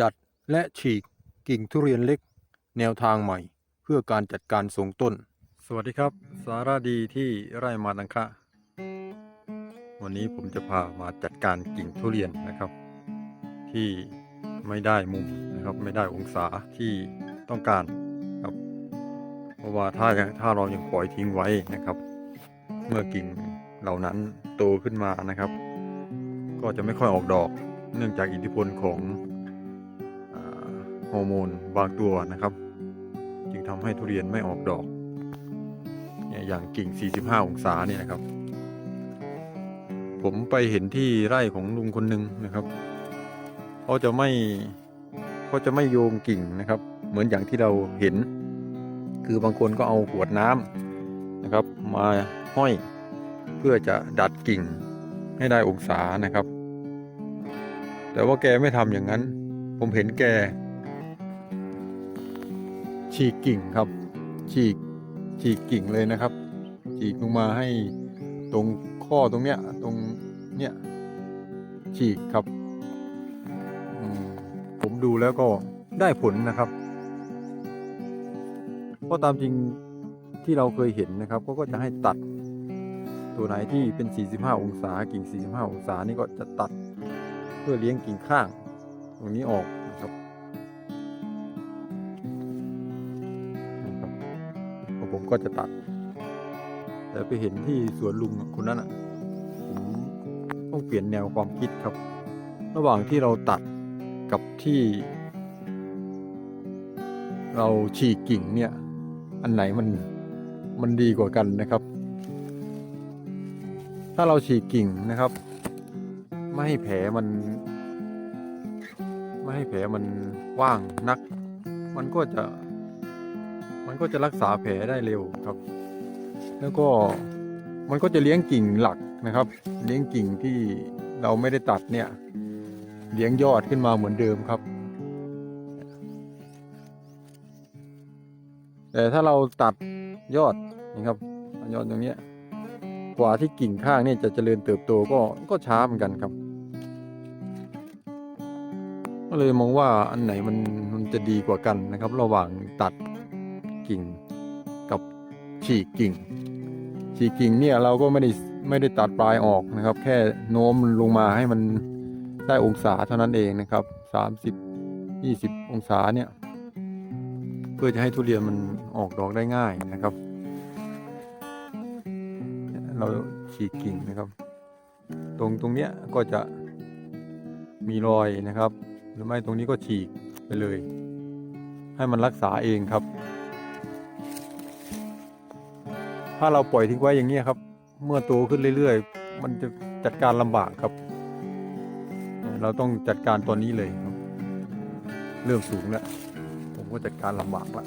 ดัดและฉีกกิ่งทุเรียนเล็ก แนวทางใหม่ เพื่อการจัดการทรงต้น สวัสดีครับ สาระดีที่ไร่มาตังคะ วันนี้ผมจะพามาจัดการกิ่งทุเรียนนะครับ ที่ไม่ได้มุมนะครับ ไม่ได้องศาที่ต้องการครับเพราะว่าถ้าถ้าเรายังปล่อยทิ้งไว้นะครับ เมื่อกิ่งเหล่านั้นโตขึ้นมานะครับ ก็จะไม่ค่อยออกดอก เนื่องจากอิทธิพลของ ฮอร์โมนบางตัวนะครับ จึงทำให้ทุเรียนไม่ออกดอกเนี่ยอย่างกิ่ง 45 องศาเนี่ยนะครับ ผมไปเห็นที่ไร่ของลุงคนหนึ่งนะครับเขาจะไม่เขาจะไม่โยงกิ่งนะครับ เหมือนอย่างที่เราเห็น คือบางคนก็เอาขวดน้ำนะครับ มาห้อยเพื่อจะดัดกิ่งให้ได้องศานะครับ แต่ว่าแกไม่ทำอย่างนั้น ผมเห็นแก ฉีกกิ่งครับ ฉีกฉีกกิ่งเลยนะครับ ฉีกลงมาให้ตรงข้อตรงเนี้ยตรงเนี้ยฉีกครับผมดูแล้วก็ได้ผลนะครับเพราะตามจริงที่เราเคยเห็นนะครับเขาก็จะให้ตัดตัวไหนที่เป็น 45 องศากิ่ง 45 องศานี่ก็จะตัดเพื่อเลี้ยงกิ่งข้าง ตรงนี้ออก ก็จะตัด แต่ไปเห็นที่สวนลุงคนนั้นอะผมต้องเปลี่ยนแนวความคิดครับ ระหว่างที่เราตัดกับที่ เราฉีกกิ่งเนี่ย อันไหนมันมันดีกว่ากันนะครับ ถ้าเราฉีกกิ่งนะครับ ไม่ให้แผลมัน ไม่ให้แผลมันว่างนัก มันก็จะ มันก็จะรักษาแผลได้เร็วครับ แล้วก็มันก็จะเลี้ยงกิ่งหลักนะครับ เลี้ยงกิ่งที่เราไม่ได้ตัดเนี่ย เลี้ยงยอดขึ้นมาเหมือนเดิมครับ แต่ถ้าเราตัดยอดนะครับยอดตรงนี้กว่าที่กิ่งข้างเนี่ยจะเจริญเติบโตก็ก็ช้าเหมือนกันครับ ก็เลยมองว่าอันไหนมันมันจะดีกว่ากันนะครับ ระหว่างตัด กิ่งกับฉีกกิ่ง ฉีกกิ่งเนี่ยเราก็ไม่ได้ไม่ได้ตัดปลายออกนะครับ แค่โน้มลงมาให้มันได้องศาเท่านั้นเองนะครับสามสิบยี่สิบองศาเนี่ย เพื่อจะให้ทุเรียนมันออกดอกได้ง่ายนะครับ เราฉีกกิ่งนะครับ ตรงตรงเนี้ยก็จะมีรอยนะครับ หรือไม่ตรงนี้ก็ฉีกไปเลย ให้มันรักษาเองครับ ถ้าเราปล่อยทิ้งไว้อย่างนี้ครับ เมื่อโตขึ้นเรื่อย ๆ มันจะจัดการลำบากครับ เราต้องจัดการตอนนี้เลยครับ เริ่มสูงแล้วผมก็จัดการลำบากละ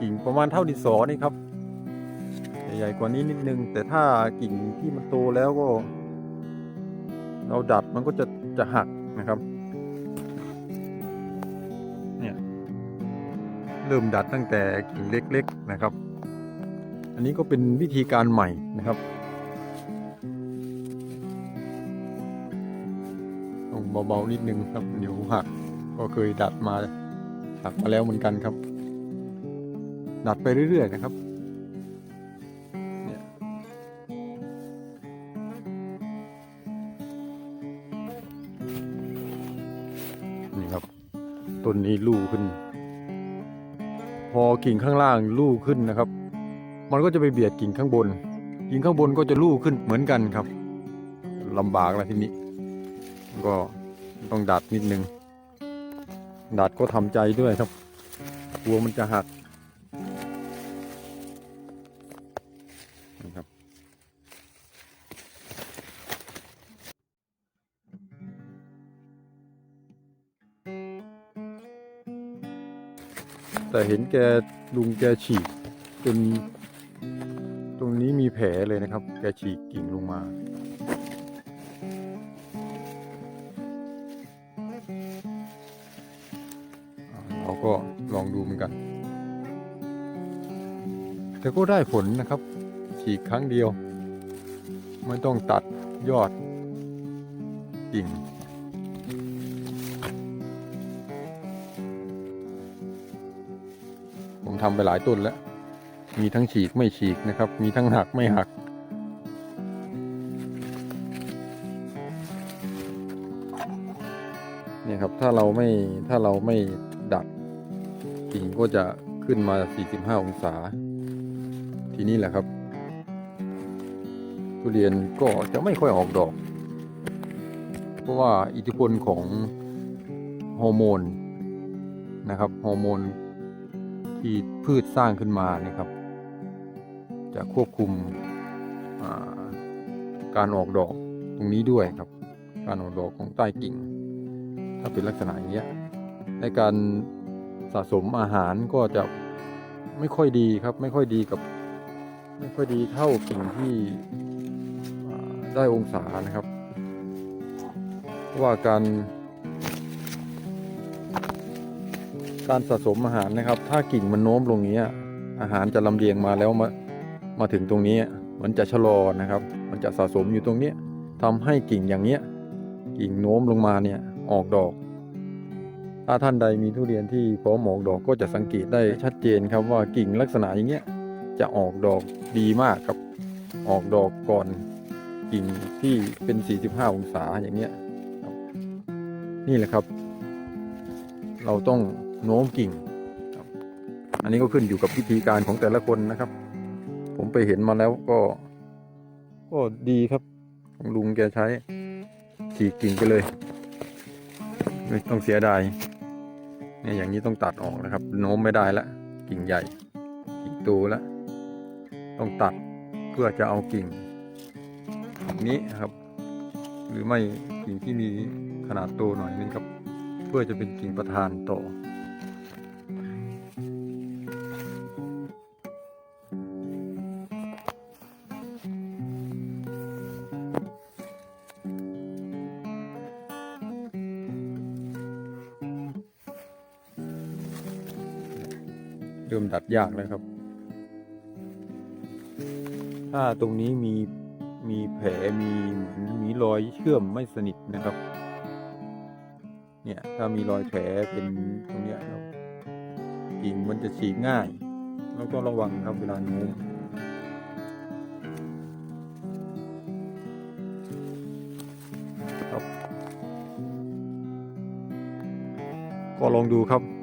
กิ่งประมาณเท่าดินสอนี่ครับใหญ่ๆกว่านี้นิดนึง แต่ถ้ากิ่งที่มันโตแล้วก็ เราดัดมันก็จะจะหักนะครับ เริ่มดัดตั้งแต่กิ่งเล็กๆนะครับ อันนี้ก็เป็นวิธีการใหม่นะครับต้องเบาๆนิดนึงครับเดี๋ยวหักก็เคยดัดมาหักมาแล้วเหมือนกันครับ ดัดไปเรื่อย ๆ นะครับนี่ครับต้นนี้ลู่ขึ้น อกิ่งข้างล่างลู่ขึ้นนะครับ มันก็จะไปเบียดกิ่งข้างบน กิ่งข้างบนก็จะลู่ขึ้นเหมือนกันครับลำบากแล้วทีนี้ ก็ต้องดัดนิดนึง ดัดก็ทำใจด้วยครับกลัวมันจะหัก แต่เห็นแกลุงแกฉีกจนตรงนี้มีแผลเลยนะครับ แกฉีกกิ่งลงมาอ่าเราก็ลองดูเหมือนกัน แต่ก็ได้ผลนะครับ ฉีกครั้งเดียว ไม่ต้องตัดยอดกิ่ง ทำไปหลายต้นแล้ว มีทั้งฉีกไม่ฉีกนะครับ มีทั้งหักไม่หัก เนี่ยครับถ้าเราไม่ถ้าเราไม่ดัดกิ่งก็จะขึ้นมา 45 องศา ทีนี้แหละครับ ทุเรียนก็จะไม่ค่อยออกดอก เพราะว่าอิทธิพลของฮอร์โมนนะครับฮอร์โมน ที่พืชสร้างขึ้นมาเนี่ยครับ จะควบคุมาการออกดอกตรงนี้ด้วยครับ การออกดอกของใต้กิ่ง ถ้าเป็นลักษณะอย่างเงี้ยในการสะสมอาหารก็จะไม่ค่อยดีครับ ไม่ค่อยดีกับ ไม่ค่อยดีเท่ากิ่งที่ได้องศานะครับ ว่าการ การสะสมอาหารนะครับ ถ้ากิ่งมันโน้มลงอย่างเงี้อาหารจะลำเลียงมาแล้วมามาถึงตรงนี้มันจะชะลอนะครับ มันจะสะสมอยู่ตรงนี้ทำให้กิ่งอย่างเนี้ยกิ่งโน้มลงมาเนี่ยออกดอก ถ้าท่านใดมีทุเรียนที่พร้อมออกดอกก็จะสังเกตได้ชัดเจนครับว่ากิ่งลักษณะอย่างเงี้ยจะออกดอกดีมากครับออกดอกก่อนกิ่งที่เป็น 45 องศาอย่างเงี้ยนี่แหละครับ เราต้อง โน้มกิ่ง อันนี้ก็ขึ้นอยู่กับวิธีการของแต่ละคนนะครับ ผมไปเห็นมาแล้วก็ ก็ดีครับ ของลุงแกใช้ฉีกกิ่งไปเลย ไม่ต้องเสียดายเนี่ยอย่างนี้ต้องตัดออกนะครับ โน้มไม่ได้ละ กิ่งใหญ่กิ่งโตแล้วต้องตัดเพื่อจะเอากิ่งนี้ครับ หรือไม่กิ่งที่มีขนาดโตหน่อยนึงครับ เพื่อจะเป็นกิ่งประธานต่อ ริ่มดัดยากแล้วครับ ถ้าตรงนี้มีมีแผลมีเหมือนมีรอยเชื่อมไม่สนิทนะครับ เนี่ยถ้ามีรอยแผลเป็นตรงเนี้ยครับกิ่งมันจะฉีกง่าย แล้วก็ระวังครับเวลาโน้มครับก็ลองดูครับ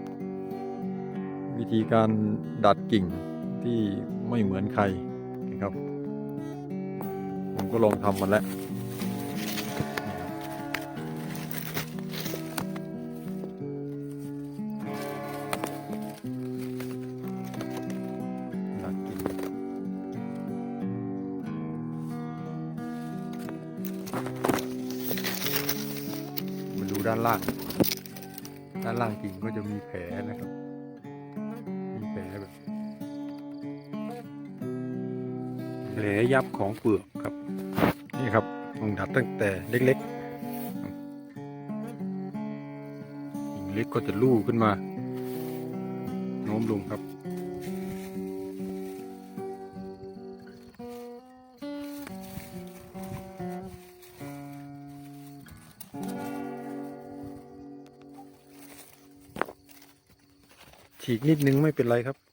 วิธีการดัดกิ่งที่ไม่เหมือนใครนะครับ ผมก็ลองทำมาแล้วดัดกิ่งมาดูด้านล่าง ด้านล่างกิ่งก็จะมีแผลนะครับ แผลยับของเปลือกครับ นี่ครับผมดัดตั้งแต่เล็กๆเล็กก็จะลู่ขึ้นมาโน้มลงครับฉีกนิดนึงไม่เป็นไรครับ